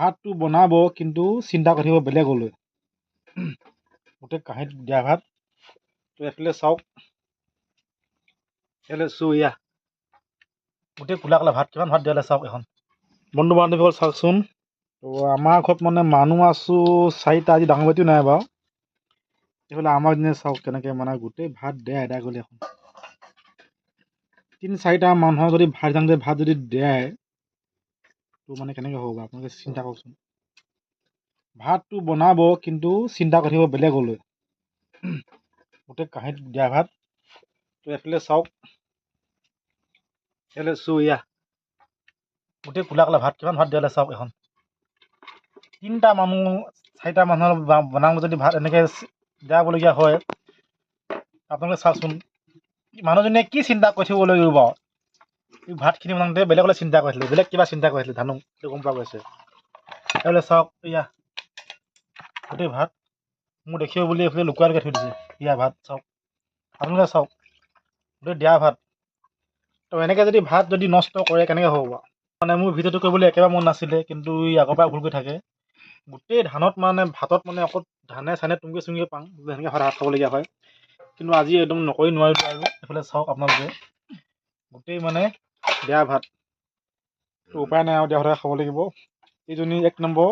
ভাতটো বনাব কিন্তু চিন্তা কৰি থাকিব বেলেগলৈ গোটেই কাঁহীত দিয়া ভাত। তো এইফালে চাওক। এইফালে চুই এয়া গোটেই কোলা কোলা ভাত কিমান ভাত দিয়ালে চাওক এখন। বন্ধু বান্ধৱীসকল চাওকচোন। তো আমাৰ ঘৰত মানে মানুহ আছোঁ চাৰিটা আজি ডাঙৰ বেটিও নাই বাৰু। এইফালে আমাৰ দিনে চাওক কেনেকৈ মানে গোটেই ভাত দে আদায় কৰিলে এখন তিনি চাৰিটা মানুহৰ যদি ভাত ভাত যদি দেয় তো মানে কেনেকৈ হ'ব আপোনালোকে চিন্তা কৰকচোন। ভাতটো বনাব কিন্তু চিন্তা কৰি থাকিব বেলেগলৈ গোটেই কাঁহীত দিয়া ভাত। তো এইফালে চাওক। এইফালে চুই এয়া। গোটেই কোলা কোলা ভাত কিমান ভাত দিয়ালে চাওক এখন। তিনিটা মানুহ চাৰিটা মানুহৰ বনাওঁ যদি ভাত এনেকৈ দিয়াবলগীয়া হয় আপোনালোকে চাওকচোন। মানুহজনীয়ে কি চিন্তা কৰি থাকিব লাগিব বাৰু? ভাতখিনি বনাওঁতে বেলেগলৈ চিন্তা কৰিছিলে বেলেগ কিবা চিন্তা কৰিছিলে জানো সেইটো গম পোৱা গৈছে। এইফালে চাওক এয়া গোটেই ভাত মোৰ দেখিব বুলি এইফালে লুকুৱাই থৈ দিছে এয়া ভাত চাওক। আপোনালোকে চাওক গোটেই দিয়া ভাত। তো এনেকৈ যদি ভাত যদি নষ্ট কৰে কেনেকৈ হ'ব মানে মোৰ ভিডিঅ'টো কৰিবলৈ একেবাৰে মন নাছিলে কিন্তু ই আগৰ পৰা ভুল কৰি থাকে। গোটেই ধানত মানে ভাতত মানে অকল ধানে চানে তুংগে চুংগে পাওঁ সেনেকৈ ভাত খাবলগীয়া হয়। কিন্তু আজি একদম নকৰি নোৱাৰিলোঁ আৰু এইফালে চাওক আপোনালোকে। গোটেই মানে বেয়া ভাত। উপায় নাই আৰু দিয়া ভাতে খাব লাগিব। এইজনী এক নম্বৰ।